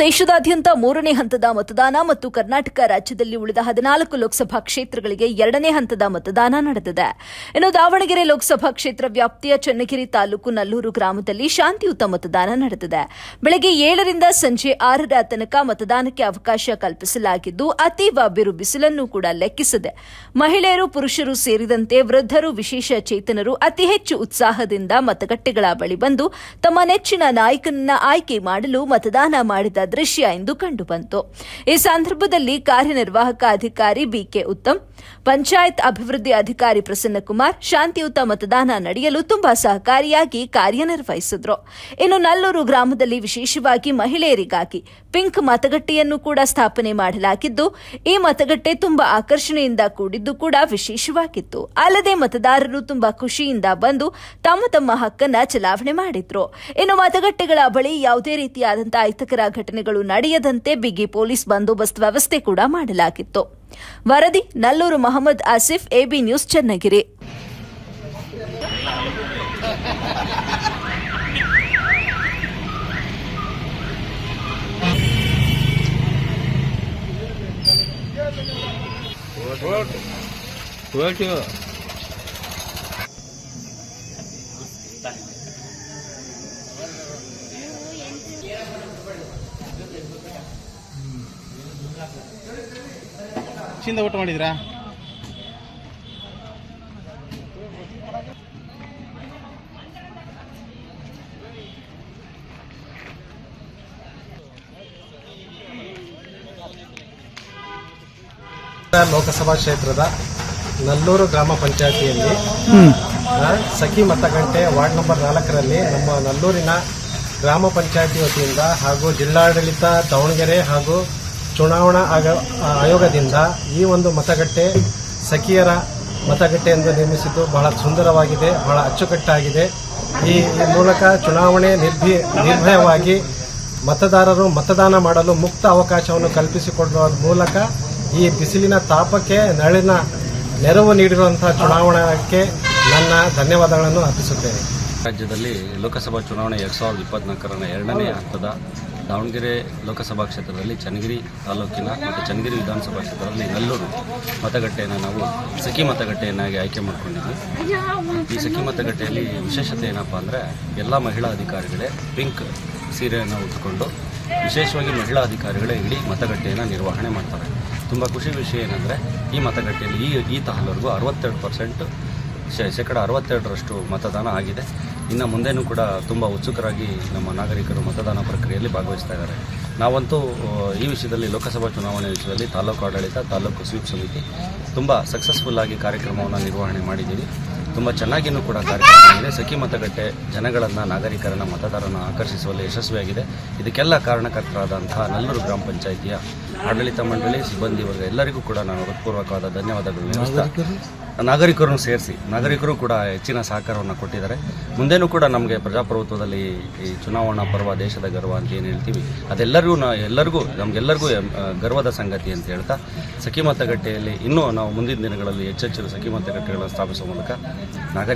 ದೇಶದಾದ್ಯಂತ ಮೂರನೇ ಹಂತದ ಮತದಾನ ಮತ್ತು ಕರ್ನಾಟಕ ರಾಜ್ಯದಲ್ಲಿ ಉಳಿದ ಹದಿನಾಲ್ಕು ಲೋಕಸಭಾ ಕ್ಷೇತ್ರಗಳಿಗೆ ಎರಡನೇ ಹಂತದ ಮತದಾನ ನಡೆದಿದೆ. ಇನ್ನು ದಾವಣಗೆರೆ ಲೋಕಸಭಾ ಕ್ಷೇತ್ರ ವ್ಯಾಪ್ತಿಯ ಚನ್ನಗಿರಿ ತಾಲೂಕು ನಲ್ಲೂರು ಗ್ರಾಮದಲ್ಲಿ ಶಾಂತಿಯುತ ಮತದಾನ ನಡೆದಿದೆ. ಬೆಳಗ್ಗೆ ಏಳರಿಂದ ಸಂಜೆ ಆರರ ತನಕ ಮತದಾನಕ್ಕೆ ಅವಕಾಶ ಕಲ್ಪಿಸಲಾಗಿದ್ದು, ಅತೀವ ಬಿರು ಬಿಸಿಲನ್ನು ಕೂಡ ಲೆಕ್ಕಿಸಿದೆ. ಮಹಿಳೆಯರು, ಪುರುಷರು ಸೇರಿದಂತೆ ವೃದ್ಧರು, ವಿಶೇಷ ಚೇತನರು ಅತಿ ಹೆಚ್ಚು ಉತ್ಸಾಹದಿಂದ ಮತಗಟ್ಟೆಗಳ ಬಳಿ ಬಂದು ತಮ್ಮ ನೆಚ್ಚಿನ ನಾಯಕನನ್ನ ಆಯ್ಕೆ ಮಾಡಲು ಮತದಾನ ಮಾಡಿದ ದೃಶ್ಯ ಎಂದು ಕಂಡುಬಂತು. ಈ ಸಂದರ್ಭದಲ್ಲಿ ಕಾರ್ಯನಿರ್ವಾಹಕ ಅಧಿಕಾರಿ ಬಿಕೆ ಉತ್ತಮ್, ಪಂಚಾಯತ್ ಅಭಿವೃದ್ಧಿ ಅಧಿಕಾರಿ ಪ್ರಸನ್ನಕುಮಾರ್, ಶಾಂತಿಯುತ ಮತದಾನ ನಡೆಯಲು ತುಂಬಾ ಸಹಕಾರಿಯಾಗಿ ಕಾರ್ಯನಿರ್ವಹಿಸಿದ್ರು. ಇನ್ನು ನಲ್ಲೂರು ಗ್ರಾಮದಲ್ಲಿ ವಿಶೇಷವಾಗಿ ಮಹಿಳೆಯರಿಗಾಗಿ ಪಿಂಕ್ ಮತಗಟ್ಟೆಯನ್ನು ಕೂಡ ಸ್ಥಾಪನೆ ಮಾಡಲಾಗಿದ್ದು, ಈ ಮತಗಟ್ಟೆ ತುಂಬಾ ಆಕರ್ಷಣೆಯಿಂದ ಕೂಡಿದ್ದು ಕೂಡ ವಿಶೇಷವಾಗಿತ್ತು. ಅಲ್ಲದೆ ಮತದಾರರು ತುಂಬಾ ಖುಷಿಯಿಂದ ಬಂದು ತಮ್ಮ ತಮ್ಮ ಹಕ್ಕನ್ನ ಚಲಾವಣೆ ಮಾಡಿದ್ರು. ಇನ್ನು ಮತಗಟ್ಟೆಗಳ ಬಳಿ ಯಾವುದೇ ರೀತಿಯಾದಂತಹ ಅಹಿತಕರ ಘಟನೆಗಳು ನಡೆಯದಂತೆ ಬಿಗಿ ಪೊಲೀಸ್ ಬಂದೋಬಸ್ತ್ ವ್ಯವಸ್ಥೆ ಕೂಡ ಮಾಡಲಾಗಿತ್ತು. ವರದಿ, ನಲ್ಲೂರು ಮೊಹಮ್ಮದ್ ಆಸಿಫ್, ಎಬಿ ನ್ಯೂಸ್, ಚನ್ನಗಿರಿ. ಚಿಂದ ಊಟ ಮಾಡಿದ್ರಾ? ಲೋಕಸಭಾ ಕ್ಷೇತ್ರದ ನಲ್ಲೂರು ಗ್ರಾಮ ಪಂಚಾಯತಿಯಲ್ಲಿ ಸಖಿ ಮತಗಟ್ಟೆ ವಾರ್ಡ್ ನಂಬರ್ ನಾಲ್ಕರಲ್ಲಿ ನಮ್ಮ ನಲ್ಲೂರಿನ ಗ್ರಾಮ ಪಂಚಾಯತಿ ವತಿಯಿಂದ ಹಾಗೂ ಜಿಲ್ಲಾಡಳಿತ ದಾವಣಗೆರೆ ಹಾಗೂ ಚುನಾವಣಾ ಆಯೋಗದಿಂದ ಈ ಒಂದು ಮತಗಟ್ಟೆ ಸಖಿಯರ ಮತಗಟ್ಟೆ ಎಂದು ನಿರ್ಮಿಸಿದ್ದು ಬಹಳ ಸುಂದರವಾಗಿದೆ, ಬಹಳ ಅಚ್ಚುಕಟ್ಟಾಗಿದೆ. ಈ ಮೂಲಕ ಚುನಾವಣೆ ನಿರ್ಭಿ, ನಿರ್ಭಯವಾಗಿ ಮತದಾರರು ಮತದಾನ ಮಾಡಲು ಮುಕ್ತ ಅವಕಾಶವನ್ನು ಕಲ್ಪಿಸಿಕೊಡುವ ಮೂಲಕ ಈ ಬಿಸಿಲಿನ ತಾಪಕ್ಕೆ ನಳಿನ ನೆರವು ನೀಡಿರುವಂತಹ ಚುನಾವಣಾಕ್ಕೆ ನನ್ನ ಧನ್ಯವಾದಗಳನ್ನು ಅರ್ಪಿಸುತ್ತೇನೆ. ರಾಜ್ಯದಲ್ಲಿ ಲೋಕಸಭಾ ಚುನಾವಣೆ ಎರಡು ಸಾವಿರದ ಇಪ್ಪತ್ನಾಲ್ಕರ ಎರಡನೇ ಹಂತದ ದಾವಣಗೆರೆ ಲೋಕಸಭಾ ಕ್ಷೇತ್ರದಲ್ಲಿ ಚನ್ನಗಿರಿ ತಾಲೂಕಿನ ಮತ್ತು ಚನ್ನಗಿರಿ ವಿಧಾನಸಭಾ ಕ್ಷೇತ್ರದಲ್ಲಿ ನಲ್ಲೂರು ಮತಗಟ್ಟೆಯನ್ನು ನಾವು ಸಖಿ ಮತಗಟ್ಟೆಯನ್ನಾಗಿ ಆಯ್ಕೆ ಮಾಡಿಕೊಂಡಿದ್ವಿ. ಈ ಸಖಿ ಮತಗಟ್ಟೆಯಲ್ಲಿ ವಿಶೇಷತೆ ಏನಪ್ಪ ಅಂದರೆ ಎಲ್ಲ ಮಹಿಳಾ ಅಧಿಕಾರಿಗಳೇ ಪಿಂಕ್ ಸೀರೆಯನ್ನು ಉಟ್ಕೊಂಡು ವಿಶೇಷವಾಗಿ ಮಹಿಳಾ ಅಧಿಕಾರಿಗಳೇ ಇಡೀ ಮತಗಟ್ಟೆಯನ್ನು ನಿರ್ವಹಣೆ ಮಾಡ್ತಾರೆ. ತುಂಬ ಖುಷಿ ವಿಷಯ ಏನಂದರೆ ಈ ಮತಗಟ್ಟೆಯಲ್ಲಿ ಈ ಈ ತಹಲವರೆಗೂ ಅರವತ್ತೆರಡು ಪರ್ಸೆಂಟ್ ಶೇಕಡ ಅರವತ್ತೆರಡರಷ್ಟು ಮತದಾನ ಆಗಿದೆ. ಇನ್ನು ಮುಂದೆನೂ ಕೂಡ ತುಂಬ ಉತ್ಸುಕರಾಗಿ ನಮ್ಮ ನಾಗರಿಕರು ಮತದಾನ ಪ್ರಕ್ರಿಯೆಯಲ್ಲಿ ಭಾಗವಹಿಸ್ತಾ ಇದ್ದಾರೆ. ನಾವಂತೂ ಈ ವಿಷಯದಲ್ಲಿ ಲೋಕಸಭಾ ಚುನಾವಣೆ ವಿಷಯದಲ್ಲಿ ತಾಲೂಕು ಆಡಳಿತ, ತಾಲೂಕು ಸ್ವೀಪ್ ಸಮಿತಿ ತುಂಬ ಸಕ್ಸಸ್ಫುಲ್ ಆಗಿ ಕಾರ್ಯಕ್ರಮವನ್ನು ನಿರ್ವಹಣೆ ಮಾಡಿದ್ದೀವಿ. ತುಂಬ ಚೆನ್ನಾಗಿಯೂ ಕೂಡ ಕಾರ್ಯಕ್ರಮ ಆಗಿದೆ. ಸಖಿ ಮತಗಟ್ಟೆ ಜನಗಳನ್ನು, ನಾಗರಿಕರನ್ನು, ಮತದಾರರನ್ನು ಆಕರ್ಷಿಸುವಲ್ಲಿ ಯಶಸ್ವಿಯಾಗಿದೆ. ಇದಕ್ಕೆಲ್ಲ ಕಾರಣಕರ್ತರಾದಂತಹ ನಲ್ಲೂರು ಗ್ರಾಮ ಪಂಚಾಯಿತಿಯ ಆಡಳಿತ ಮಂಡಳಿ, ಸಿಬ್ಬಂದಿ ವರ್ಗ ಎಲ್ಲರಿಗೂ ಕೂಡ ನಾನು ಹೃತ್ಪೂರ್ವಕವಾದ ಧನ್ಯವಾದಗಳು. ನಾಗರಿಕರನ್ನು ಸೇರಿಸಿ, ನಾಗರಿಕರು ಕೂಡ ಹೆಚ್ಚಿನ ಸಹಕಾರವನ್ನು ಕೊಟ್ಟಿದ್ದಾರೆ. ಮುಂದೇನೂ ಕೂಡ ನಮಗೆ ಪ್ರಜಾಪ್ರಭುತ್ವದಲ್ಲಿ ಈ ಚುನಾವಣಾ ಪರ್ವ ದೇಶದ ಗರ್ವ ಅಂತ ಏನು ಹೇಳ್ತೀವಿ, ಅದೆಲ್ಲರಿಗೂ ನಾ, ಎಲ್ಲರಿಗೂ, ನಮಗೆಲ್ಲರಿಗೂ ಗರ್ವದ ಸಂಗತಿ ಅಂತ ಹೇಳ್ತಾ ಸಖಿ ಮತಗಟ್ಟೆಯಲ್ಲಿ ಇನ್ನೂ ನಾವು ಮುಂದಿನ ದಿನಗಳಲ್ಲಿ ಹೆಚ್ಚೆಚ್ಚು ಸಖಿ ಮತಗಟ್ಟೆಗಳನ್ನು ಸ್ಥಾಪಿಸುವ ಮೂಲಕ ನಾಗರಿಕ